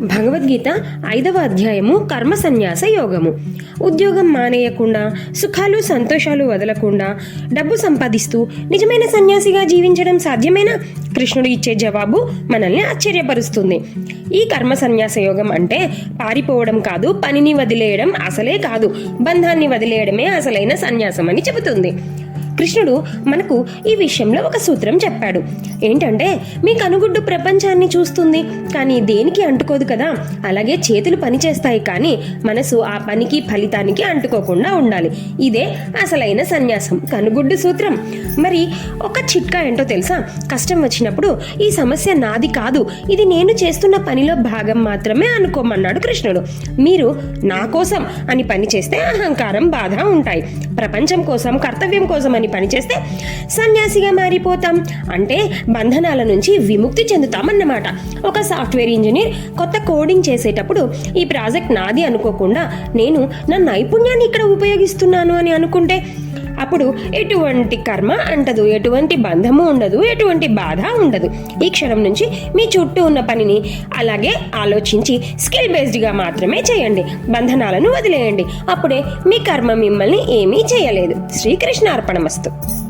భగవద్గీత ఐదవ అధ్యాయము కర్మ సన్యాస యోగము. ఉద్యోగం మానేయకుండా సుఖాలు సంతోషాలు వదలకుండా డబ్బు సంపాదిస్తూ నిజమైన సన్యాసిగా జీవించడం సాధ్యమేనా? కృష్ణుడు ఇచ్చే జవాబు మనల్ని ఆశ్చర్యపరుస్తుంది. ఈ కర్మ సన్యాస యోగం అంటే పారిపోవడం కాదు పనిని వదిలేయడం అసలే కాదు. బంధాన్ని వదిలేయడమే అసలైన సన్యాసం అని చెబుతుంది. కృష్ణుడు మనకు ఈ విషయంలో ఒక సూత్రం చెప్పాడు. ఏంటంటే మీ కనుగుడ్డు ప్రపంచాన్ని చూస్తుంది కానీ దేనికి అంటుకోదు కదా? అలాగే చేతులు పనిచేస్తాయి కానీ మనసు ఆ పనికి ఫలితానికి అంటుకోకుండా ఉండాలి. ఇదే అసలైన సన్యాసం. కనుగుడ్డు సూత్రం. మరి ఒక చిట్కా ఏంటో తెలుసా? కష్టం వచ్చినప్పుడు ఈ సమస్య నాది కాదు ఇది నేను చేస్తున్న పనిలో భాగం మాత్రమే అనుకోమన్నాడు కృష్ణుడు. మీరు నా కోసం అని పని చేస్తే అహంకారం బాధ ఉంటాయి. ప్రపంచం కోసం కర్తవ్యం కోసం అని పనిచేస్తే సన్యాసిగా మారిపోతాం. అంటే బంధనాల నుంచి విముక్తి చెందుతామన్నమాట. ఒక సాఫ్ట్వేర్ ఇంజనీర్ కొత్త కోడింగ్ చేసేటప్పుడు ఈ ప్రాజెక్ట్ నాది అనుకోకుండా నేను నా నైపుణ్యాన్ని ఇక్కడ ఉపయోగిస్తున్నాను అని అనుకుంటే అప్పుడు ఎటువంటి కర్మ అంటదు ఎటువంటి బంధము ఉండదు ఎటువంటి బాధ ఉండదు. ఈ క్షణం నుంచి మీ చుట్టూ ఉన్న పనిని అలాగే ఆలోచించి స్కిల్ బేస్డ్గా మాత్రమే చేయండి. బంధనాలను వదిలేయండి. అప్పుడే మీ కర్మ మిమ్మల్ని ఏమీ చేయలేదు. శ్రీకృష్ణ అర్పణమస్తు